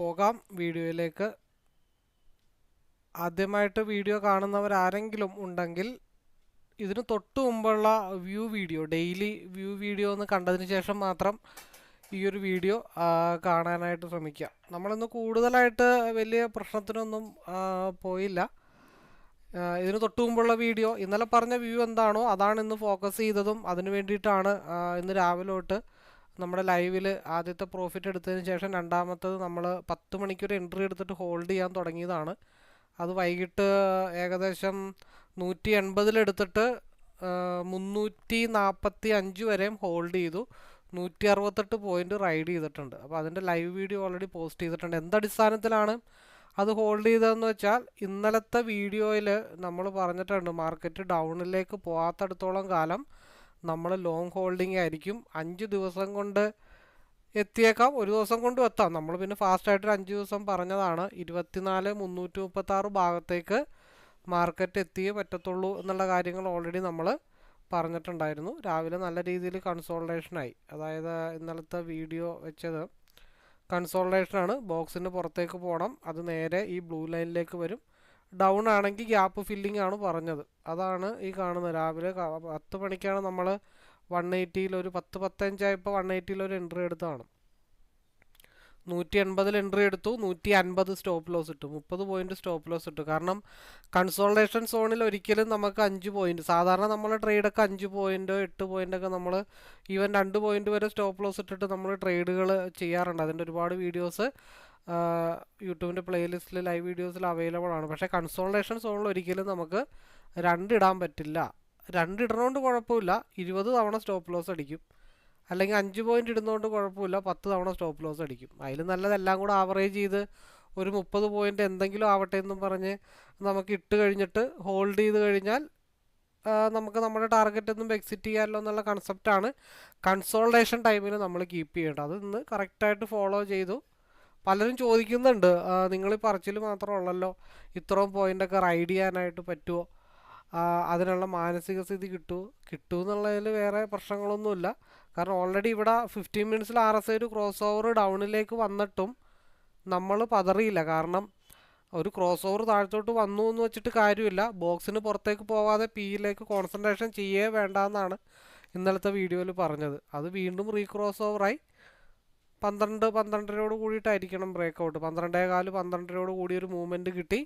പോകാം വീഡിയോയിലേക്ക്. ആദ്യമായിട്ട് വീഡിയോ കാണുന്നവരാരെങ്കിലും ഉണ്ടെങ്കിൽ ഇതിന് തൊട്ട് മുമ്പുള്ള view video daily view video ഒന്ന് കണ്ടതിന് ശേഷം മാത്രം ഈ ഒരു വീഡിയോ കാണാനായിട്ട് ശ്രമിക്കുക. നമ്മളിന്ന് കൂടുതലായിട്ട് വലിയ പ്രശ്നത്തിനൊന്നും പോയില്ല. ഇതിന് തൊട്ട് മുമ്പുള്ള വീഡിയോ ഇന്നലെ പറഞ്ഞ വ്യൂ എന്താണോ അതാണ് ഇന്ന് ഫോക്കസ് ചെയ്തതും അതിന് വേണ്ടിയിട്ടാണ് ഇന്ന് രാവിലെ തൊട്ട് നമ്മുടെ ലൈവിൽ ആദ്യത്തെ പ്രോഫിറ്റ് എടുത്തതിന് ശേഷം രണ്ടാമത്തത് നമ്മൾ പത്ത് മണിക്കൂർ എൻട്രി എടുത്തിട്ട് ഹോൾഡ് ചെയ്യാൻ തുടങ്ങിയതാണ്. അത് വൈകിട്ട് ഏകദേശം നൂറ്റി എൺപതിലെടുത്തിട്ട് മുന്നൂറ്റി നാൽപ്പത്തി അഞ്ച് വരെയും ഹോൾഡ് ചെയ്തു. നൂറ്റി അറുപത്തെട്ട് പോയിന്റ് റൈഡ് ചെയ്തിട്ടുണ്ട്. അപ്പോൾ അതിന്റെ ലൈവ് വീഡിയോ ഓൾറെഡി പോസ്റ്റ് ചെയ്തിട്ടുണ്ട്. എന്തടിസ്ഥാനത്തിലാണ് അത് ഹോൾഡ് ചെയ്തതെന്ന് വെച്ചാൽ ഇന്നലത്തെ വീഡിയോയിൽ നമ്മൾ പറഞ്ഞിട്ടുണ്ട് മാർക്കറ്റ് ഡൗണിലേക്ക് പോകാത്തടത്തോളം കാലം നമ്മൾ ലോങ് ഹോൾഡിംഗ് ആയിരിക്കും. അഞ്ച് ദിവസം കൊണ്ട് എത്തിയേക്കാം. ഒരു ദിവസം കൊണ്ടും എത്താം. നമ്മൾ പിന്നെ ഫാസ്റ്റായിട്ട് അഞ്ച് ദിവസം പറഞ്ഞതാണ്. ഇരുപത്തിനാല് മുന്നൂറ്റി മുപ്പത്താറ് ഭാഗത്തേക്ക് മാർക്കറ്റ് എത്തിയേ പറ്റത്തുള്ളൂ എന്നുള്ള കാര്യങ്ങൾ ഓൾറെഡി നമ്മൾ പറഞ്ഞിട്ടുണ്ടായിരുന്നു. രാവിലെ നല്ല രീതിയിൽ കൺസോൾട്ടേഷനായി അതായത് ഇന്നലത്തെ വീഡിയോ വെച്ചത് കൺസോൾട്ടേഷനാണ് ബോക്സിന് പുറത്തേക്ക് പോകണം അത് നേരെ ഈ ബ്ലൂ ലൈനിലേക്ക് വരും. ഡൗൺ ആണെങ്കിൽ ഗ്യാപ്പ് ഫില്ലിംഗ് ആണ് പറഞ്ഞത്. അതാണ് ഈ കാണുന്നത്. രാവിലെ പത്ത് മണിക്കാണ് നമ്മൾ വൺ എയ്റ്റിയിൽ ഒരു പത്ത് പത്തഞ്ചായപ്പോൾ വൺ എയ്റ്റിയിൽ ഒരു എൻട്രി എടുത്താണ് നൂറ്റി എൺപതിൽ എൻട്രി എടുത്തു. നൂറ്റി അൻപത് സ്റ്റോപ്പ് ലോസ് ഇട്ടു. മുപ്പത് പോയിന്റ് സ്റ്റോപ്പ് ലോസ് ഇട്ടു. കാരണം കൺസോൾട്ടേഷൻ സോണിൽ ഒരിക്കലും നമുക്ക് അഞ്ച് പോയിന്റ് സാധാരണ നമ്മൾ ട്രേഡൊക്കെ അഞ്ച് പോയിന്റോ എട്ട് പോയിന്റൊക്കെ നമ്മൾ ഈവൻ രണ്ട് പോയിന്റ് വരെ സ്റ്റോപ്പ് ലോസ് ഇട്ടിട്ട് നമ്മൾ ട്രേഡുകൾ ചെയ്യാറുണ്ട്. അതിന്റെ ഒരുപാട് വീഡിയോസ് യൂട്യൂബിന്റെ പ്ലേലിസ്റ്റിൽ ലൈവ് വീഡിയോസിൽ അവൈലബിൾ ആണ്. പക്ഷേ കൺസോൾട്ടേഷൻ സോണിൽ ഒരിക്കലും നമുക്ക് രണ്ടിടാൻ പറ്റില്ല. രണ്ടിടണോണ്ട് കുഴപ്പമില്ല. ഇരുപത് തവണ സ്റ്റോപ്പ് ലോസ് അടിക്കും. അല്ലെങ്കിൽ അഞ്ച് പോയിന്റ് ഇടുന്നതുകൊണ്ട് കുഴപ്പമില്ല. പത്ത് തവണ സ്റ്റോപ്പ് ലോസ് അടിക്കും. അതിൽ നല്ലതെല്ലാം കൂടെ ആവറേജ് ചെയ്ത് ഒരു മുപ്പത് പോയിന്റ് എന്തെങ്കിലും ആവട്ടെ എന്നും പറഞ്ഞ് നമുക്ക് ഇട്ട് കഴിഞ്ഞിട്ട് ഹോൾഡ് ചെയ്ത് കഴിഞ്ഞാൽ നമുക്ക് നമ്മുടെ ടാർഗറ്റ് ഒന്നും എക്സിറ്റ് ചെയ്യാമല്ലോ എന്നുള്ള കൺസെപ്റ്റാണ് കൺസോൾട്ടേഷൻ ടൈമിൽ നമ്മൾ കീപ്പ് ചെയ്യേണ്ടത്. അത് ഇന്ന് കറക്റ്റായിട്ട് ഫോളോ ചെയ്തു. പലരും ചോദിക്കുന്നുണ്ട് നിങ്ങൾ പറച്ചിൽ മാത്രമുള്ളല്ലോ? ഇത്രയും പോയിന്റൊക്കെ റൈഡ് ചെയ്യാനായിട്ട് പറ്റുമോ അതിനുള്ള മാനസിക സ്ഥിതി കിട്ടുമോ കിട്ടുമോ എന്നുള്ളതിൽ വേറെ പ്രശ്നങ്ങളൊന്നുമില്ല. കാരണം ഓൾറെഡി ഇവിടെ ഫിഫ്റ്റീൻ മിനിറ്റ്സിൽ ആർ എസ് ഐ ഒരു ക്രോസ് ഓവർ ഡൗണിലേക്ക് വന്നിട്ടും നമ്മൾ പതറിയില്ല. കാരണം ഒരു ക്രോസ് ഓവർ താഴത്തോട്ട് വന്നു എന്ന് വെച്ചിട്ട് കാര്യമില്ല. ബോക്സിന് പുറത്തേക്ക് പോവാതെ പിയിലേക്ക് കോൺസെൻട്രേഷൻ ചെയ്യേ വേണ്ടെന്നാണ് ഇന്നലത്തെ വീഡിയോയിൽ പറഞ്ഞത്. അത് വീണ്ടും റീക്രോസ് ഓവറായി പന്ത്രണ്ട് പന്ത്രണ്ടരയോട് കൂടിയിട്ടായിരിക്കണം ബ്രേക്ക് ഔട്ട് പന്ത്രണ്ടേ കാൽ പന്ത്രണ്ടരയോട് കൂടി ഒരു മൂവ്മെന്റ് കിട്ടി.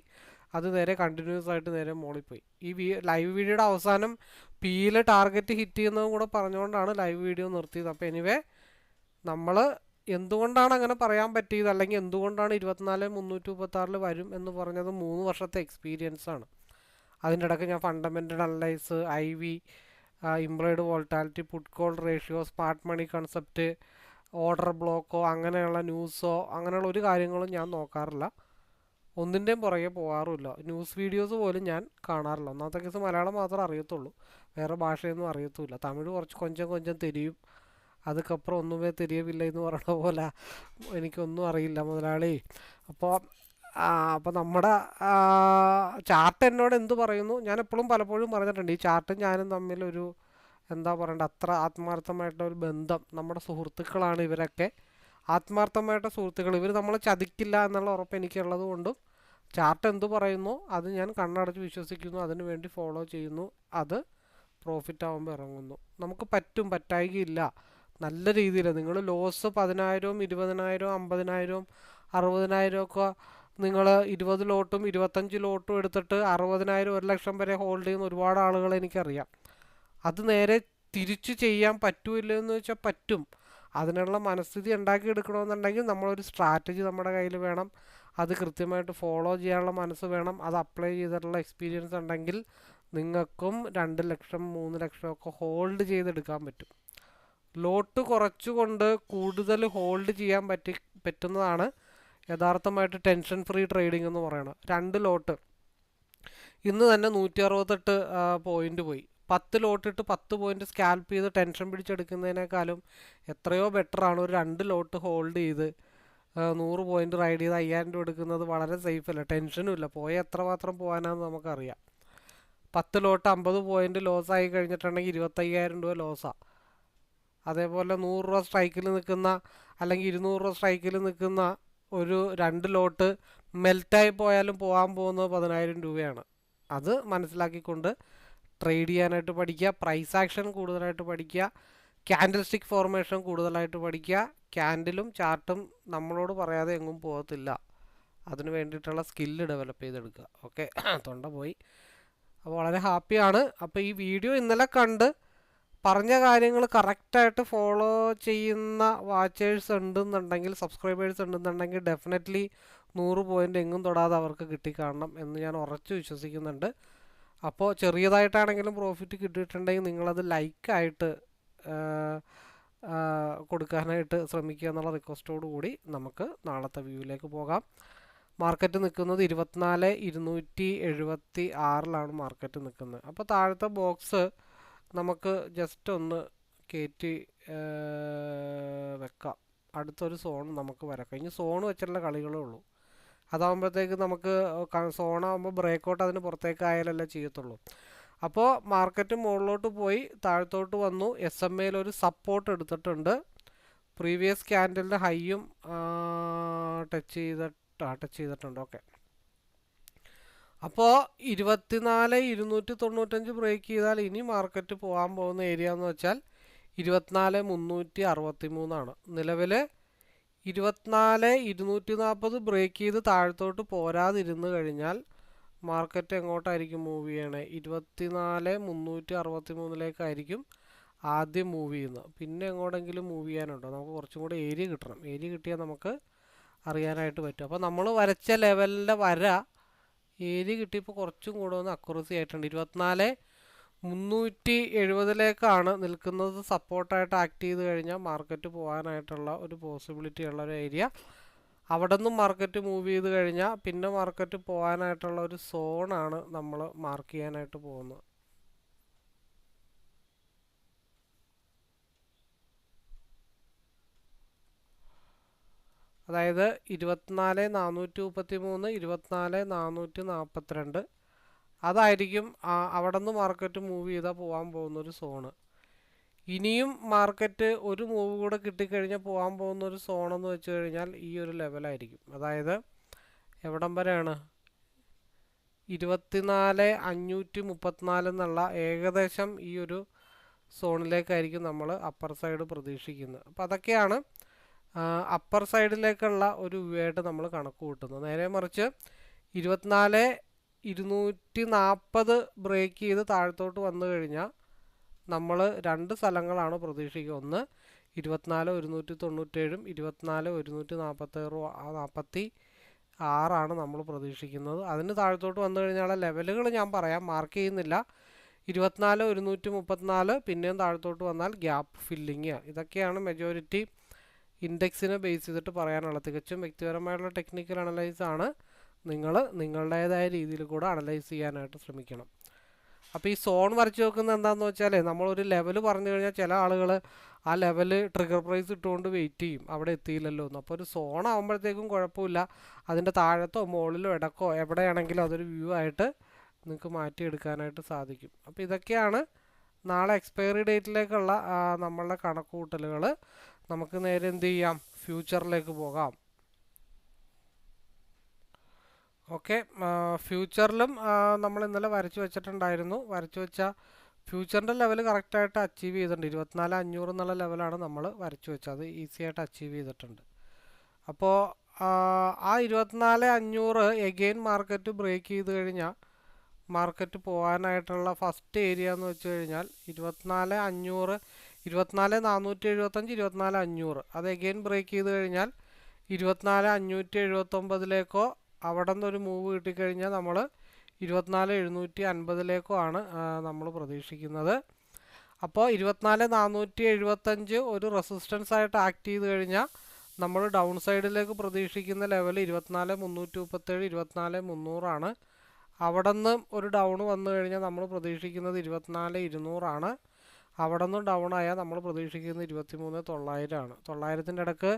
അത് നേരെ കണ്ടിന്യൂസ് ആയിട്ട് നേരെ മോളിൽ പോയി. ഈ ലൈവ് വീഡിയോയുടെ അവസാനം പിയിലെ ടാർഗറ്റ് ഹിറ്റ് ചെയ്യുന്നതും കൂടെ പറഞ്ഞുകൊണ്ടാണ് ലൈവ് വീഡിയോ നിർത്തിയത്. അപ്പോൾ എനിവേ നമ്മൾ എന്തുകൊണ്ടാണ് അങ്ങനെ പറയാൻ പറ്റിയത്? അല്ലെങ്കിൽ എന്തുകൊണ്ടാണ് ഇരുപത്തിനാല് മുന്നൂറ്റി മുപ്പത്താറിൽ വരും എന്ന് പറഞ്ഞത് മൂന്ന് വർഷത്തെ എക്സ്പീരിയൻസ് ആണ്. അതിന്റെ ഇടയ്ക്ക് ഞാൻ fundamental analyse I V implied volatility put call ratio smart money concept order ബ്ലോക്കോ അങ്ങനെയുള്ള ന്യൂസോ അങ്ങനെയുള്ള ഒരു കാര്യങ്ങളും ഞാൻ നോക്കാറില്ല. ഒന്നിന്റെയും പുറകെ പോകാറുമില്ല. ന്യൂസ് വീഡിയോസ് പോലും ഞാൻ കാണാറില്ല. ഒന്നാമത്തെ കേസ് മലയാളം മാത്രമേ അറിയത്തുള്ളൂ. വേറെ ഭാഷയൊന്നും അറിയത്തുമില്ല. തമിഴ് കുറച്ച് കൊഞ്ചം കൊഞ്ചം തിരിയും. അതുക്കപ്പുറം ഒന്നുമേ തിരിയവില്ല എന്ന് പറയണ പോലെ എനിക്കൊന്നും അറിയില്ല മുതലാളി. അപ്പോൾ അപ്പോൾ നമ്മുടെ ചാർട്ട് എന്നോട് എന്ത് പറയുന്നു? ഞാൻ എപ്പോഴും പലപ്പോഴും പറഞ്ഞിട്ടുണ്ട്. ഈ ചാർട്ടും ഞാനും തമ്മിലൊരു എന്താ പറയണ്ട അത്ര ആത്മാർത്ഥമായിട്ടുള്ള ഒരു ബന്ധം നമ്മുടെ സുഹൃത്തുക്കളാണ് ഇവരൊക്കെ. ആത്മാർത്ഥമായിട്ട് സുഹൃത്തുക്കൾ ഇവർ നമ്മളെ ചതിക്കില്ല എന്നുള്ള ഉറപ്പ് എനിക്കുള്ളത് കൊണ്ടും ചാർട്ട് എന്ത് പറയുന്നു അത് ഞാൻ കണ്ണടച്ച് വിശ്വസിക്കുന്നു അതിനു വേണ്ടി ഫോളോ ചെയ്യുന്നു അത് പ്രോഫിറ്റ് ആകുമ്പോൾ ഇറങ്ങുന്നു. നമുക്ക് പറ്റും പറ്റായികയില്ല. നല്ല രീതിയിൽ നിങ്ങൾ ലോസ് പതിനായിരവും ഇരുപതിനായിരവും അമ്പതിനായിരവും അറുപതിനായിരവും ഒക്കെ നിങ്ങൾ ഇരുപത് ലോട്ടും ഇരുപത്തഞ്ച് ലോട്ടും എടുത്തിട്ട് അറുപതിനായിരം ഒരു ലക്ഷം വരെ ഹോൾഡ് ചെയ്യുന്ന ഒരുപാട് ആളുകളെ എനിക്കറിയാം. അത് നേരെ തിരിച്ചു ചെയ്യാൻ പറ്റൂല്ല എന്ന് വെച്ചാൽ പറ്റും. അതിനുള്ള മനസ്ഥിതി ഉണ്ടാക്കിയെടുക്കണമെന്നുണ്ടെങ്കിൽ നമ്മളൊരു സ്ട്രാറ്റജി നമ്മുടെ കയ്യിൽ വേണം. അത് കൃത്യമായിട്ട് ഫോളോ ചെയ്യാനുള്ള മനസ്സ് വേണം. അത് അപ്ലൈ ചെയ്തിട്ടുള്ള എക്സ്പീരിയൻസ് ഉണ്ടെങ്കിൽ നിങ്ങൾക്കും രണ്ട് ലക്ഷം മൂന്ന് ലക്ഷം ഒക്കെ ഹോൾഡ് ചെയ്തെടുക്കാൻ പറ്റും. ലോട്ട് കുറച്ചുകൊണ്ട് കൂടുതൽ ഹോൾഡ് ചെയ്യാൻ പറ്റി പറ്റുന്നതാണ് യഥാർത്ഥമായിട്ട് ടെൻഷൻ ഫ്രീ ട്രേഡിംഗ് എന്ന് പറയുന്നത് രണ്ട് ലോട്ട് ഇന്ന് തന്നെ നൂറ്റി അറുപത്തെട്ട് പോയിന്റ് പോയി. പത്ത് ലോട്ടിട്ട് പത്ത് പോയിന്റ് സ്കാൽപ്പ് ചെയ്ത് ടെൻഷൻ പിടിച്ചെടുക്കുന്നതിനേക്കാളും എത്രയോ ബെറ്റർ ആണ് ഒരു രണ്ട് ലോട്ട് ഹോൾഡ് ചെയ്ത് നൂറ് പോയിന്റ് റൈഡ് ചെയ്ത് അയ്യായിരം രൂപ എടുക്കുന്നത് വളരെ സേഫ് അല്ല? ടെൻഷനും ഇല്ല. പോയ എത്രമാത്രം പോകാനാണെന്ന് നമുക്കറിയാം. പത്ത് ലോട്ട് അമ്പത് പോയിന്റ് ലോസ് ആയി കഴിഞ്ഞിട്ടുണ്ടെങ്കിൽ ഇരുപത്തയ്യായിരം രൂപ ലോസാണ് അതേപോലെ നൂറ് രൂപ സ്ട്രൈക്കിൽ നിൽക്കുന്ന അല്ലെങ്കിൽ ഇരുന്നൂറ് രൂപ സ്ട്രൈക്കിൽ നിൽക്കുന്ന ഒരു രണ്ട് ലോട്ട് മെൽറ്റായി പോയാലും പോകാൻ പോകുന്നത് പതിനായിരം രൂപയാണ്. അത് മനസ്സിലാക്കിക്കൊണ്ട് ട്രേഡ് ചെയ്യാനായിട്ട് പഠിക്കുക പ്രൈസ് ആക്ഷൻ കൂടുതലായിട്ട് പഠിക്കുക ക്യാൻഡിൽ സ്റ്റിക്ക് ഫോർമേഷൻ കൂടുതലായിട്ട് പഠിക്കുക ക്യാൻഡിലും ചാർട്ടും നമ്മളോട് പറയാതെ എങ്ങും പോകത്തില്ല. അതിന് വേണ്ടിയിട്ടുള്ള സ്കില്ല് ഡെവലപ്പ് ചെയ്തെടുക്കുക. ഓക്കെ തൊണ്ട പോയി. അപ്പോൾ വളരെ ഹാപ്പിയാണ് അപ്പോൾ ഈ വീഡിയോ ഇന്നലെ കണ്ട് പറഞ്ഞ കാര്യങ്ങൾ കറക്റ്റായിട്ട് ഫോളോ ചെയ്യുന്ന വാച്ചേഴ്സ് ഉണ്ടെന്നുണ്ടെങ്കിൽ സബ്സ്ക്രൈബേഴ്സ് ഉണ്ടെന്നുണ്ടെങ്കിൽ ഡെഫിനറ്റ്ലി നൂറ് പോയിന്റ് എങ്ങും തൊടാതെ അവർക്ക് കിട്ടിക്കാണണം എന്ന് ഞാൻ ഉറച്ചു വിശ്വസിക്കുന്നുണ്ട്. അപ്പോൾ ചെറിയതായിട്ടാണെങ്കിലും പ്രോഫിറ്റ് കിട്ടിയിട്ടുണ്ടെങ്കിൽ നിങ്ങളത് ലൈക്കായിട്ട് കൊടുക്കാനായിട്ട് ശ്രമിക്കുക എന്നുള്ള റിക്വസ്റ്റോടു കൂടി നമുക്ക് നാളത്തെ വ്യൂവിലേക്ക് പോകാം. മാർക്കറ്റ് നിൽക്കുന്നത് ഇരുപത്തിനാല് ഇരുന്നൂറ്റി എഴുപത്തി ആറിലാണ് മാർക്കറ്റ് നിൽക്കുന്നത്. അപ്പോൾ താഴത്തെ ബോക്സ് നമുക്ക് ജസ്റ്റ് ഒന്ന് കയറ്റി വെക്കാം. അടുത്തൊരു സോൺ നമുക്ക് വരക്കാം ഇനി സോൺ വെച്ചിട്ടുള്ള കളികളേ ഉള്ളൂ. അതാകുമ്പോഴത്തേക്ക് നമുക്ക് സോണാകുമ്പോൾ ബ്രേക്കൗട്ട് അതിന് പുറത്തേക്ക് ആയാലല്ലേ ചെയ്യത്തുള്ളൂ. അപ്പോൾ മാർക്കറ്റ് മുകളിലോട്ട് പോയി താഴത്തോട്ട് വന്നു. എസ് എം എയിൽ ഒരു സപ്പോർട്ട് എടുത്തിട്ടുണ്ട്. പ്രീവിയസ് ക്യാൻഡലിന്റെ ഹൈയും ടച്ച് ചെയ്തിട്ട് ടച്ച് ചെയ്തിട്ടുണ്ട്. ഓക്കെ അപ്പോൾ ഇരുപത്തിനാല് ഇരുന്നൂറ്റി തൊണ്ണൂറ്റഞ്ച് ബ്രേക്ക് ചെയ്താൽ ഇനി മാർക്കറ്റ് പോകാൻ പോകുന്ന ഏരിയ എന്ന് വെച്ചാൽ ഇരുപത്തിനാല് മുന്നൂറ്റി അറുപത്തി മൂന്നാണ് നിലവിൽ ഇരുപത്തിനാല് ഇരുന്നൂറ്റി നാൽപ്പത് ബ്രേക്ക് ചെയ്ത് താഴത്തോട്ട് പോരാതിരുന്ന് കഴിഞ്ഞാൽ മാർക്കറ്റ് എങ്ങോട്ടായിരിക്കും മൂവ് ചെയ്യണേ? ഇരുപത്തിനാല് മുന്നൂറ്റി അറുപത്തി മൂന്നിലേക്കായിരിക്കും ആദ്യം മൂവ് ചെയ്യുന്നത്. പിന്നെ എങ്ങോട്ടെങ്കിലും മൂവ് ചെയ്യാനുണ്ടോ? നമുക്ക് കുറച്ചും കൂടെ ഏരിയ കിട്ടണം. ഏരിയ കിട്ടിയാൽ നമുക്ക് അറിയാനായിട്ട് പറ്റും. അപ്പോൾ നമ്മൾ വരച്ച ലെവലിന്റെ വര ഏരിയ കിട്ടിയപ്പോൾ കുറച്ചും കൂടെ ഒന്ന് അക്യൂറസി ആയിട്ടുണ്ട്. ഇരുപത്തിനാല് മുന്നൂറ്റി എഴുപതിലേക്കാണ് നിൽക്കുന്നത്. സപ്പോർട്ടായിട്ട് ആക്ട് ചെയ്ത് കഴിഞ്ഞാൽ മാർക്കറ്റ് പോകാനായിട്ടുള്ള ഒരു പോസിബിലിറ്റി ഉള്ള ഒരു ഏരിയ. അവിടെ നിന്നും മാർക്കറ്റ് മൂവ് ചെയ്ത് കഴിഞ്ഞാൽ പിന്നെ മാർക്കറ്റ് പോകാനായിട്ടുള്ള ഒരു സോണാണ് നമ്മൾ മാർക്ക് ചെയ്യാനായിട്ട് പോകുന്നത്. അതായത് ഇരുപത്തിനാല് നാനൂറ്റി മുപ്പത്തി മൂന്ന് ഇരുപത്തിനാല് നാനൂറ്റി നാൽപ്പത്തിരണ്ട്. അതായിരിക്കും അവിടെ നിന്ന് മാർക്കറ്റ് മൂവ് ചെയ്താൽ പോകാൻ പോകുന്ന ഒരു സോണ് ഇനിയും മാർക്കറ്റ് ഒരു മൂവ് കൂടെ കിട്ടിക്കഴിഞ്ഞാൽ പോകാൻ പോകുന്ന ഒരു സോണെന്ന് വെച്ച് കഴിഞ്ഞാൽ ഈ ഒരു ലെവലായിരിക്കും അതായത് എവിടം വരെയാണ്? ഇരുപത്തിനാല് അഞ്ഞൂറ്റി മുപ്പത്തിനാല് എന്നുള്ള ഏകദേശം ഈ ഒരു സോണിലേക്കായിരിക്കും നമ്മൾ അപ്പർ സൈഡ് പ്രതീക്ഷിക്കുന്നത്. അപ്പോൾ അതൊക്കെയാണ് അപ്പർ സൈഡിലേക്കുള്ള ഒരു വ്യൂ ആയിട്ട് നമ്മൾ കണക്ക് കൂട്ടുന്നത്. നേരെ മറിച്ച് ഇരുപത്തിനാല് ഇരുന്നൂറ്റി നാൽപ്പത് ബ്രേക്ക് ചെയ്ത് താഴത്തോട്ട് വന്നു കഴിഞ്ഞാൽ നമ്മൾ രണ്ട് സ്ഥലങ്ങളാണ് പ്രതീക്ഷിക്കുക. ഒന്ന് ഇരുപത്തിനാല് ഒരുന്നൂറ്റി തൊണ്ണൂറ്റേഴും ഇരുപത്തിനാല് ഒരുന്നൂറ്റി നാൽപ്പത്തേറ് നാൽപ്പത്തി ആറാണ് നമ്മൾ പ്രതീക്ഷിക്കുന്നത്. അതിന് താഴത്തോട്ട് വന്നു കഴിഞ്ഞാൽ ലെവലുകൾ ഞാൻ പറയാം മാർക്ക് ചെയ്യുന്നില്ല. ഇരുപത്തിനാല് ഒരുന്നൂറ്റി മുപ്പത്തിനാല് പിന്നെയും താഴത്തോട്ട് വന്നാൽ ഗ്യാപ്പ് ഫില്ലിങ് ഇതൊക്കെയാണ് മെജോറിറ്റി ഇൻഡെക്സിനെ ബേസ് ചെയ്തിട്ട് പറയാനുള്ളത്. തികച്ചും വ്യക്തിപരമായിട്ടുള്ള ടെക്നിക്കൽ അനലൈസ് ആണ്. നിങ്ങൾ നിങ്ങളുടേതായ രീതിയിൽ കൂടെ അനലൈസ് ചെയ്യാനായിട്ട് ശ്രമിക്കണം. അപ്പോൾ ഈ സോൺ വരച്ച് വെക്കുന്നത് എന്താണെന്ന് വെച്ചാൽ നമ്മളൊരു ലെവൽ പറഞ്ഞു കഴിഞ്ഞാൽ ചില ആളുകൾ ആ ലെവൽ ട്രിഗർ പ്രൈസ് ഇട്ടുകൊണ്ട് വെയിറ്റ് ചെയ്യും. അവിടെ എത്തിയില്ലല്ലോ എന്ന്. അപ്പോൾ ഒരു സോൺ ആകുമ്പോഴത്തേക്കും കുഴപ്പമില്ല. അതിന്റെ താഴത്തോ മുകളിലോ ഇടക്കോ എവിടെയാണെങ്കിലും അതൊരു വ്യൂ ആയിട്ട് നിങ്ങൾക്ക് മാറ്റിയെടുക്കാനായിട്ട് സാധിക്കും. അപ്പോൾ ഇതൊക്കെയാണ് നാളെ എക്സ്പയറി ഡേറ്റിലേക്കുള്ള നമ്മളുടെ കണക്കുകൂട്ടലുകൾ നമുക്ക് നേരെ എന്ത് ചെയ്യാം? ഫ്യൂച്ചറിലേക്ക് പോകാം. ഓക്കെ. ഫ്യൂച്ചറിലും നമ്മൾ ഇന്നലെ വരച്ചു വെച്ചിട്ടുണ്ടായിരുന്നു. വരച്ചു വെച്ച ഫ്യൂച്ചറിന്റെ ലെവൽ കറക്റ്റായിട്ട് അച്ചീവ് ചെയ്തിട്ടുണ്ട്. ഇരുപത്തിനാല് അഞ്ഞൂറ് എന്നുള്ള ലെവലാണ് നമ്മൾ വരച്ചു വെച്ചത്. ഈസി ആയിട്ട് അച്ചീവ് ചെയ്തിട്ടുണ്ട്. അപ്പോൾ ആ ഇരുപത്തിനാല് അഞ്ഞൂറ് എഗെയിൻ മാർക്കറ്റ് ബ്രേക്ക് ചെയ്ത് കഴിഞ്ഞാൽ മാർക്കറ്റ് പോകാനായിട്ടുള്ള ഫസ്റ്റ് ഏരിയ എന്ന് വെച്ച് കഴിഞ്ഞാൽ ഇരുപത്തിനാല് അഞ്ഞൂറ് ഇരുപത്തിനാല് നാനൂറ്റി എഴുപത്തഞ്ച് ഇരുപത്തിനാല് അഞ്ഞൂറ്. അത് എഗെയിൻ ബ്രേക്ക് ചെയ്ത് കഴിഞ്ഞാൽ ഇരുപത്തിനാല് അഞ്ഞൂറ്റി എഴുപത്തൊമ്പതിലേക്കോ അവിടെ നിന്നൊരു മൂവ് കിട്ടിക്കഴിഞ്ഞാൽ നമ്മൾ ഇരുപത്തിനാല് എഴുന്നൂറ്റി അൻപതിലേക്കും ആണ് നമ്മൾ പ്രതീക്ഷിക്കുന്നത്. അപ്പോൾ ഇരുപത്തിനാല് നാനൂറ്റി എഴുപത്തഞ്ച് ഒരു റെസിസ്റ്റൻസ് ആയിട്ട് ആക്ട് ചെയ്ത് കഴിഞ്ഞാൽ നമ്മൾ ഡൗൺ സൈഡിലേക്ക് പ്രതീക്ഷിക്കുന്ന ലെവൽ ഇരുപത്തിനാല് മുന്നൂറ്റി മുപ്പത്തേഴ് ഇരുപത്തിനാല് മുന്നൂറാണ് അവിടെ നിന്ന് ഒരു ഡൗൺ വന്നു കഴിഞ്ഞാൽ നമ്മൾ പ്രതീക്ഷിക്കുന്നത് ഇരുപത്തിനാല് ഇരുന്നൂറാണ് അവിടെ നിന്ന് ഡൗൺ ആയാൽ നമ്മൾ പ്രതീക്ഷിക്കുന്നത് ഇരുപത്തി മൂന്ന് തൊള്ളായിരമാണ് തൊള്ളായിരത്തിന്റെ ഇടയ്ക്ക്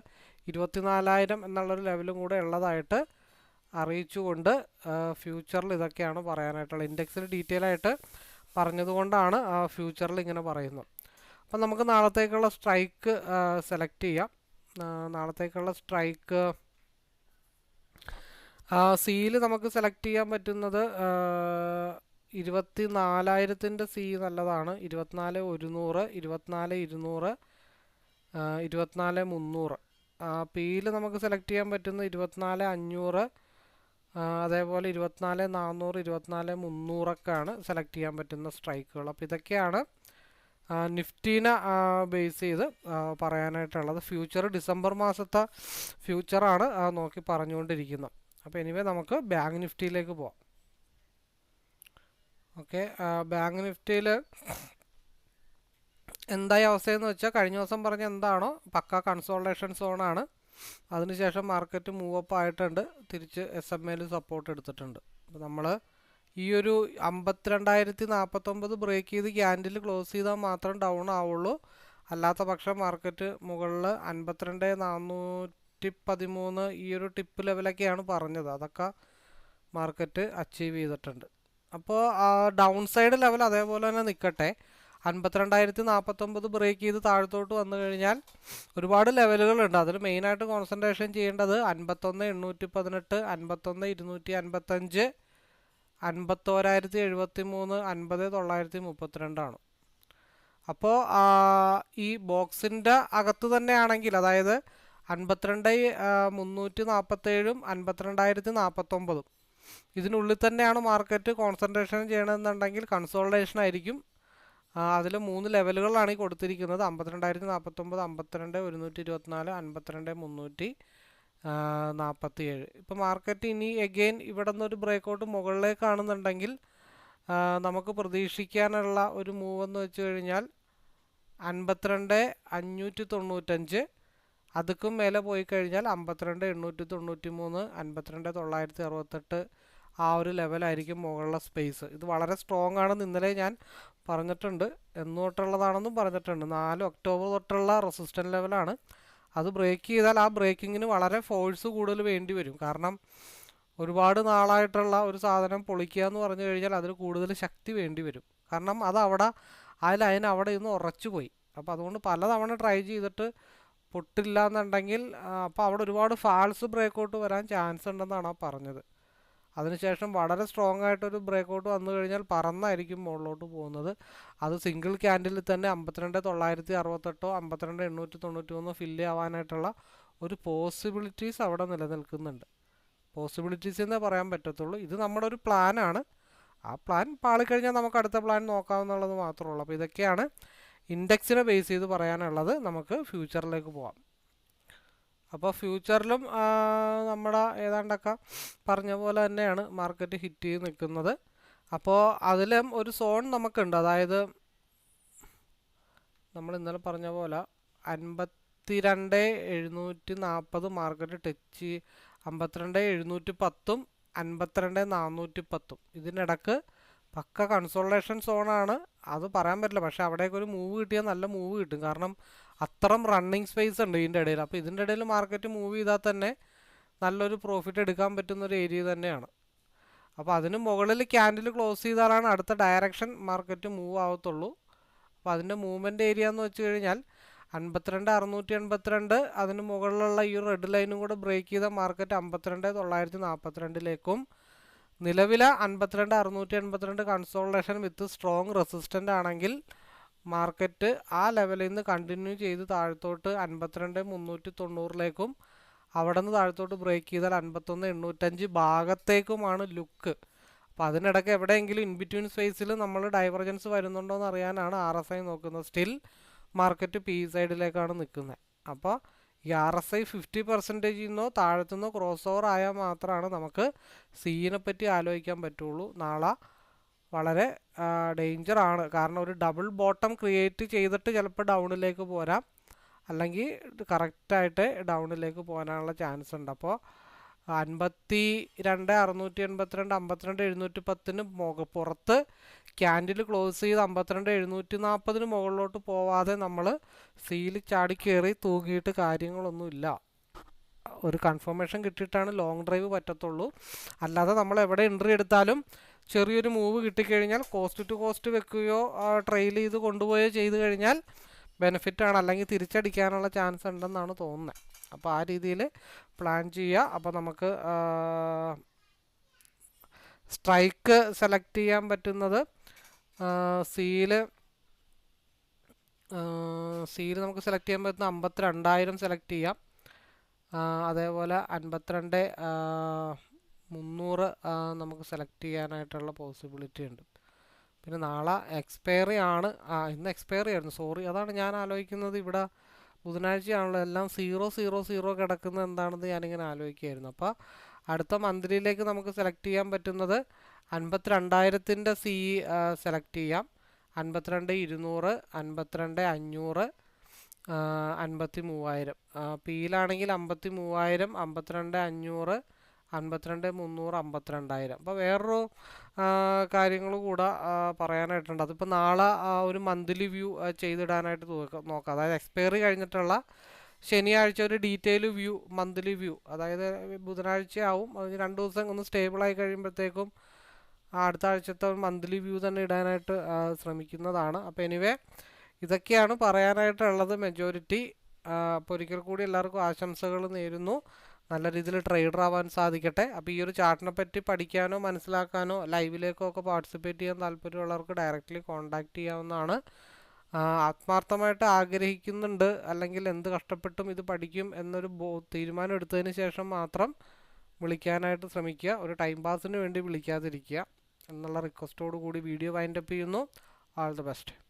ഇരുപത്തിനാലായിരം എന്നുള്ളൊരു ലെവലും കൂടെ ഉള്ളതായിട്ട് അറിയിച്ചുകൊണ്ട് ഫ്യൂച്ചറിൽ ഇതൊക്കെയാണ് പറയാനായിട്ടുള്ളത്. ഇൻഡെക്സിൽ ഡീറ്റെയിൽ ആയിട്ട് പറഞ്ഞതുകൊണ്ടാണ് ഫ്യൂച്ചറിൽ ഇങ്ങനെ പറയുന്നത്. അപ്പം നമുക്ക് നാളത്തേക്കുള്ള സ്ട്രൈക്ക് സെലക്ട് ചെയ്യാം. നാളത്തേക്കുള്ള സ്ട്രൈക്ക് സിയിൽ നമുക്ക് സെലക്ട് ചെയ്യാൻ പറ്റുന്നത് ഇരുപത്തി നാലായിരത്തിന്റെ സി നല്ലതാണ്. ഇരുപത്തിനാല് ഒരുന്നൂറ് ഇരുപത്തിനാല് ഇരുന്നൂറ് ഇരുപത്തിനാല് മുന്നൂറ്. പിയിൽ നമുക്ക് സെലക്ട് ചെയ്യാൻ പറ്റുന്ന ഇരുപത്തിനാല് അഞ്ഞൂറ് അതേപോലെ ഇരുപത്തിനാല് നാനൂറ് ഇരുപത്തിനാല് മുന്നൂറൊക്കെയാണ് സെലക്ട് ചെയ്യാൻ പറ്റുന്ന സ്ട്രൈക്കുകൾ അപ്പോൾ ഇതൊക്കെയാണ് നിഫ്റ്റീനെ ബേസ് ചെയ്ത് പറയാനായിട്ടുള്ളത്. ഫ്യൂച്ചർ ഡിസംബർ മാസത്തെ ഫ്യൂച്ചറാണ് നോക്കി പറഞ്ഞുകൊണ്ടിരിക്കുന്നത്. അപ്പോൾ എനിവേ നമുക്ക് ബാങ്ക് നിഫ്റ്റിയിലേക്ക് പോവാം. ഓക്കെ ബാങ്ക് നിഫ്റ്റിയിൽ എന്തായി അവസ്ഥയെന്ന് വെച്ചാൽ കഴിഞ്ഞ ദിവസം പറഞ്ഞ എന്താണോ പക്ക കൺസോൾട്ടേഷൻ സോണാണ് അതിനുശേഷം മാർക്കറ്റ് മൂവ് അപ്പ് ആയിട്ടുണ്ട്. തിരിച്ച് എസ് എം എയിൽ സപ്പോർട്ട് എടുത്തിട്ടുണ്ട്. അപ്പോൾ നമ്മൾ ഈ ഒരു അമ്പത്തിരണ്ടായിരത്തി നാൽപ്പത്തൊമ്പത് ബ്രേക്ക് ചെയ്ത് ക്യാൻഡിൽ ക്ലോസ് ചെയ്താൽ മാത്രം ഡൗൺ ആവുള്ളൂ. അല്ലാത്ത പക്ഷം മാർക്കറ്റ് മുകളിൽ അൻപത്തിരണ്ട് നാനൂറ്റി പതിമൂന്ന് ഈ ഒരു ടിപ്പ് ലെവലൊക്കെയാണ് പറഞ്ഞത്. അതൊക്കെ മാർക്കറ്റ് അച്ചീവ് ചെയ്തിട്ടുണ്ട്. അപ്പോൾ ഡൗൺ സൈഡ് ലെവൽ അതേപോലെ തന്നെ നിൽക്കട്ടെ അൻപത്തിരണ്ടായിരത്തി നാൽപ്പത്തൊമ്പത് ബ്രേക്ക് ചെയ്ത് താഴത്തോട്ട് വന്നു കഴിഞ്ഞാൽ ഒരുപാട് ലെവലുകളുണ്ട് അതിൽ മെയിനായിട്ട് കോൺസെൻട്രേഷൻ ചെയ്യേണ്ടത് അൻപത്തൊന്ന് എണ്ണൂറ്റി പതിനെട്ട് അൻപത്തൊന്ന് ഇരുന്നൂറ്റി അൻപത്തഞ്ച് അൻപത്തോരായിരത്തി എഴുപത്തി മൂന്ന് അൻപത് തൊള്ളായിരത്തി മുപ്പത്തിരണ്ടാണ് അപ്പോൾ ഈ ബോക്സിന്റെ അകത്ത് തന്നെയാണെങ്കിൽ അതായത് അൻപത്തിരണ്ട് മുന്നൂറ്റി നാൽപ്പത്തേഴും അൻപത്തിരണ്ടായിരത്തി നാൽപ്പത്തൊമ്പതും ഇതിനുള്ളിൽ തന്നെയാണ് മാർക്കറ്റ് കോൺസെൻട്രേഷൻ ചെയ്യണമെന്നുണ്ടെങ്കിൽ കൺസോൾട്ടേഷൻ ആയിരിക്കും. അതിൽ മൂന്ന് ലെവലുകളാണ് ഈ കൊടുത്തിരിക്കുന്നത്. അമ്പത്തിരണ്ടായിരത്തി നാൽപ്പത്തൊമ്പത് അമ്പത്തിരണ്ട് ഒരുന്നൂറ്റി ഇരുപത്തിനാല് അൻപത്തിരണ്ട് മുന്നൂറ്റി നാൽപ്പത്തി ഏഴ് ഇപ്പോൾ മാർക്കറ്റ് ഇനി എഗെയിൻ ഇവിടെ നിന്നൊരു ബ്രേക്കൗട്ട് മുകളിലേക്ക് കാണുന്നുണ്ടെങ്കിൽ നമുക്ക് പ്രതീക്ഷിക്കാനുള്ള ഒരു മൂവ് എന്ന് വെച്ച് കഴിഞ്ഞാൽ അൻപത്തിരണ്ട് അഞ്ഞൂറ്റി തൊണ്ണൂറ്റഞ്ച് അതുക്കും മേലെ പോയി കഴിഞ്ഞാൽ അമ്പത്തിരണ്ട് എണ്ണൂറ്റി തൊണ്ണൂറ്റി മൂന്ന് അൻപത്തിരണ്ട് തൊള്ളായിരത്തി അറുപത്തെട്ട് ആ ഒരു ലെവലായിരിക്കും മുകളിലെ സ്പേസ് ഇത് വളരെ സ്ട്രോങ് ആണെന്ന് ഇന്നലെ ഞാൻ പറഞ്ഞിട്ടുണ്ട്. എന്ന് തൊട്ടുള്ളതാണെന്നും പറഞ്ഞിട്ടുണ്ട്. നാല് ഒക്ടോബർ തൊട്ടുള്ള റെസിസ്റ്റന്റ് ലെവലാണ് അത് ബ്രേക്ക് ചെയ്താൽ ആ ബ്രേക്കിങ്ങിന് വളരെ ഫോഴ്സ് കൂടുതൽ വേണ്ടി വരും. കാരണം ഒരുപാട് നാളായിട്ടുള്ള ഒരു സാധനം പൊളിക്കുക എന്ന് പറഞ്ഞു കഴിഞ്ഞാൽ അതിന് കൂടുതൽ ശക്തി വേണ്ടി വരും. കാരണം അത് അവിടെ ആ ലൈൻ അവിടെ ഇന്ന് ഉറച്ചു പോയി. അപ്പോൾ അതുകൊണ്ട് പലതവണ ട്രൈ ചെയ്തിട്ട് പൊട്ടില്ല എന്നുണ്ടെങ്കിൽ അപ്പോൾ അവിടെ ഒരുപാട് ഫാൾസ് ബ്രേക്കൗട്ട് വരാൻ ചാൻസ് ഉണ്ടെന്നാണ് പറഞ്ഞത്. അതിനുശേഷം വളരെ സ്ട്രോങ് ആയിട്ടൊരു ബ്രേക്കൗട്ട് വന്നു കഴിഞ്ഞാൽ പറന്നായിരിക്കും മുകളിലോട്ട് പോകുന്നത്. അത് സിംഗിൾ ക്യാൻഡിൽ തന്നെ അമ്പത്തിരണ്ട് തൊള്ളായിരത്തി അറുപത്തെട്ടോ അമ്പത്തിരണ്ട് എണ്ണൂറ്റി തൊണ്ണൂറ്റി മൂന്നോ ഫില്ല് ആവാനായിട്ടുള്ള ഒരു പോസിബിലിറ്റീസ് അവിടെ നിലനിൽക്കുന്നുണ്ട്. പോസിബിലിറ്റീസ് എന്നേ പറയാൻ പറ്റത്തുള്ളൂ. ഇത് നമ്മുടെ ഒരു പ്ലാനാണ് ആ പ്ലാൻ പാളിക്കഴിഞ്ഞാൽ നമുക്ക് അടുത്ത പ്ലാൻ നോക്കാവുന്നുള്ളത് മാത്രമേ ഉള്ളൂ. അപ്പോൾ ഇതൊക്കെയാണ് ഇൻഡെക്സിനെ ബേസ് ചെയ്ത് പറയാനുള്ളത്. നമുക്ക് ഫ്യൂച്ചറിലേക്ക് പോവാം. അപ്പോൾ ഫ്യൂച്ചറിലും നമ്മുടെ ഏതാണ്ടൊക്കെ പറഞ്ഞ പോലെ തന്നെയാണ് മാർക്കറ്റ് ഹിറ്റ് ചെയ്ത് നിൽക്കുന്നത്. അപ്പോൾ അതിലും ഒരു സോൺ നമുക്കുണ്ട്. അതായത് നമ്മൾ ഇന്നലെ പറഞ്ഞ പോലെ അൻപത്തിരണ്ട് എഴുന്നൂറ്റി നാൽപ്പത് മാർക്കറ്റ് ടച്ച് അമ്പത്തിരണ്ട് എഴുന്നൂറ്റി പത്തും അൻപത്തിരണ്ട് നാനൂറ്റി പത്തും ഇതിനിടക്ക് പക്ക കൺസോളേഷൻ സോണാണ് അത് പറയാൻ പറ്റില്ല. പക്ഷേ അവിടേക്ക് ഒരു മൂവ് കിട്ടിയാൽ നല്ല മൂവ് കിട്ടും. കാരണം അത്രയും റണ്ണിങ് സ്പേസ് ഉണ്ട് ഇതിന്റെ ഇടയിൽ. അപ്പോൾ ഇതിന്റെ ഇടയിൽ മാർക്കറ്റ് മൂവ് ചെയ്താൽ തന്നെ നല്ലൊരു പ്രോഫിറ്റ് എടുക്കാൻ പറ്റുന്ന ഒരു ഏരിയ തന്നെയാണ്. അപ്പോൾ അതിന് മുകളിൽ ക്യാൻഡിൽ ക്ലോസ് ചെയ്താലാണ് അടുത്ത ഡയറക്ഷൻ മാർക്കറ്റ് മൂവ് ആവത്തുള്ളൂ. അപ്പോൾ അതിന്റെ മൂവ്മെന്റ് ഏരിയ എന്ന് വെച്ച് കഴിഞ്ഞാൽ അൻപത്തിരണ്ട് അറുന്നൂറ്റി എൺപത്തിരണ്ട് അതിന് മുകളിലുള്ള ഈ റെഡ് ലൈനും കൂടെ ബ്രേക്ക് ചെയ്ത മാർക്കറ്റ് അമ്പത്തിരണ്ട് തൊള്ളായിരത്തി നാൽപ്പത്തിരണ്ടിലേക്കും നിലവിലെ അൻപത്തിരണ്ട് അറുന്നൂറ്റി എൺപത്തിരണ്ട് കൺസോൾട്ടേഷൻ വിത്ത് സ്ട്രോങ് റെസിസ്റ്റന്റ് ആണെങ്കിൽ മാർക്കറ്റ് ആ ലെവലിൽ നിന്ന് കണ്ടിന്യൂ ചെയ്ത് താഴത്തോട്ട് അൻപത്തിരണ്ട് മുന്നൂറ്റി തൊണ്ണൂറിലേക്കും അവിടെ നിന്ന് താഴത്തോട്ട് ബ്രേക്ക് ചെയ്താൽ അൻപത്തൊന്ന് എണ്ണൂറ്റഞ്ച് ഭാഗത്തേക്കുമാണ് ലുക്ക് അപ്പോൾ അതിനിടയ്ക്ക് എവിടെയെങ്കിലും ഇൻ ബിറ്റ്വീൻ സ്പേസിൽ നമ്മൾ ഡൈവർജൻസ് വരുന്നുണ്ടോ എന്ന് അറിയാനാണ് ആർ എസ് ഐ നോക്കുന്നത്. സ്റ്റിൽ മാർക്കറ്റ് പി സൈഡിലേക്കാണ് നിൽക്കുന്നത് അപ്പോൾ ഈ ആർ എസ് ഐ ഫിഫ്റ്റി പെർസെന്റേജിൽ നിന്നോ താഴത്തുനിന്നോ ക്രോസ് ഓവർ ആയാൽ മാത്രമാണ് നമുക്ക് സീനെ പറ്റി ആലോചിക്കാൻ പറ്റുള്ളൂ. നാളെ വളരെ ഡേഞ്ചറാണ് കാരണം ഒരു ഡബിൾ ബോട്ടം ക്രിയേറ്റ് ചെയ്തിട്ട് ചിലപ്പോൾ ഡൗണിലേക്ക് പോരാം. അല്ലെങ്കിൽ കറക്റ്റായിട്ട് ഡൗണിലേക്ക് പോകാനുള്ള ചാൻസ് ഉണ്ട്. അപ്പോൾ അൻപത്തി രണ്ട് അറുന്നൂറ്റി എൺപത്തിരണ്ട് അമ്പത്തിരണ്ട് എഴുന്നൂറ്റി പത്തിന് മുക പുറത്ത് ക്യാൻഡിൽ ക്ലോസ് ചെയ്ത് അമ്പത്തിരണ്ട് എഴുന്നൂറ്റി നാൽപ്പതിന് മുകളിലോട്ട് പോവാതെ നമ്മൾ സീൽ ചാടി കയറി തൂങ്ങിയിട്ട് കാര്യങ്ങളൊന്നുമില്ല ഒരു കൺഫർമേഷൻ കിട്ടിയിട്ടാണ് ലോങ് ഡ്രൈവ് പറ്റത്തുള്ളൂ. അല്ലാതെ നമ്മൾ എവിടെ എൻട്രി എടുത്താലും ചെറിയൊരു മൂവ് കിട്ടിക്കഴിഞ്ഞാൽ കോസ്റ്റ് ടു കോസ്റ്റ് വെക്കുകയോ ട്രെയിൽ ചെയ്ത് കൊണ്ടുപോയോ ചെയ്ത് കഴിഞ്ഞാൽ ബെനിഫിറ്റാണ് അല്ലെങ്കിൽ തിരിച്ചടിക്കാനുള്ള ചാൻസ് ഉണ്ടെന്നാണ് തോന്നുന്നത് അപ്പോൾ ആ രീതിയിൽ പ്ലാൻ ചെയ്യുക. അപ്പോൾ നമുക്ക് സ്ട്രൈക്ക് സെലക്ട് ചെയ്യാൻ പറ്റുന്നത് സീൽ സീൽ നമുക്ക് സെലക്ട് ചെയ്യാൻ പറ്റുന്ന അമ്പത്തി രണ്ടായിരം സെലക്ട് ചെയ്യാം അതേപോലെ അൻപത്തിരണ്ട് മുന്നൂറ് നമുക്ക് സെലക്ട് ചെയ്യാനായിട്ടുള്ള പോസിബിലിറ്റി ഉണ്ട്. പിന്നെ നാളെ എക്സ്പയറി ആണ്. ആ ഇന്ന് എക്സ്പയറി ആയിരുന്നു. സോറി അതാണ് ഞാൻ ആലോചിക്കുന്നത്. ഇവിടെ ബുധനാഴ്ചയാണല്ലോ. എല്ലാം സീറോ സീറോ സീറോ കിടക്കുന്ന എന്താണെന്ന് ഞാനിങ്ങനെ ആലോചിക്കുകയായിരുന്നു. അപ്പോൾ അടുത്ത മന്ത്ലിയിലേക്ക് നമുക്ക് സെലക്ട് ചെയ്യാൻ പറ്റുന്നത് അൻപത്തിരണ്ടായിരത്തിന്റെ സി സെലക്ട് ചെയ്യാം. അൻപത്തിരണ്ട് ഇരുന്നൂറ് അൻപത്തിരണ്ട് അഞ്ഞൂറ് അൻപത്തി മൂവായിരം പിയിലാണെങ്കിൽ അമ്പത്തി മൂവായിരം അമ്പത്തിരണ്ട് അഞ്ഞൂറ് അൻപത്തിരണ്ട് മുന്നൂറ് അമ്പത്തിരണ്ടായിരം അപ്പോൾ വേറൊരു കാര്യങ്ങൾ കൂടെ പറയാനായിട്ടുണ്ട്. അതിപ്പോൾ നാളെ ഒരു മന്ത്ലി വ്യൂ ചെയ്തിടാനായിട്ട് നോക്കാം അതായത് എക്സ്പയറി കഴിഞ്ഞിട്ടുള്ള ശനിയാഴ്ച ഒരു ഡീറ്റെയിൽ വ്യൂ മന്ത്ലി വ്യൂ അതായത് ബുധനാഴ്ച ആവും രണ്ട് ദിവസം ഒന്ന് സ്റ്റേബിളായി കഴിയുമ്പോഴത്തേക്കും അടുത്ത ആഴ്ചത്തെ മന്ത്ലി വ്യൂ തന്നെ ഇടാനായിട്ട് ശ്രമിക്കുന്നതാണ്. അപ്പോൾ എനിവേ ഇതൊക്കെയാണ് പറയാനായിട്ടുള്ളത് മെജോറിറ്റി അപ്പോൾ ഒരിക്കൽ കൂടി എല്ലാവർക്കും ആശംസകൾ നേരുന്നു. നല്ല രീതിയിൽ ട്രേഡർ ആവാൻ സാധിക്കട്ടെ. അപ്പോൾ ഈ ഒരു ചാർട്ടിനെ പറ്റി പഠിക്കാനോ മനസ്സിലാക്കാനോ ലൈവിലേക്കോ ഒക്കെ പാർട്ടിസിപ്പേറ്റ് ചെയ്യാൻ താല്പര്യമുള്ളവർക്ക് ഡയറക്റ്റ്ലി കോൺടാക്റ്റ് ചെയ്യാവുന്നതാണ്. ആത്മാർത്ഥമായിട്ട് ആഗ്രഹിക്കുന്നുണ്ട്. അല്ലെങ്കിൽ എന്ത് കഷ്ടപ്പെട്ടും ഇത് പഠിക്കും എന്നൊരു ബോ തീരുമാനം എടുത്തതിന് ശേഷം മാത്രം വിളിക്കാനായിട്ട് ശ്രമിക്കുക. ഒരു ടൈം പാസിന് വേണ്ടി വിളിക്കാതിരിക്കുക. എന്നുള്ള റിക്വസ്റ്റോടു കൂടി വീഡിയോ വൈൻഡപ്പ് ചെയ്യുന്നു. All the best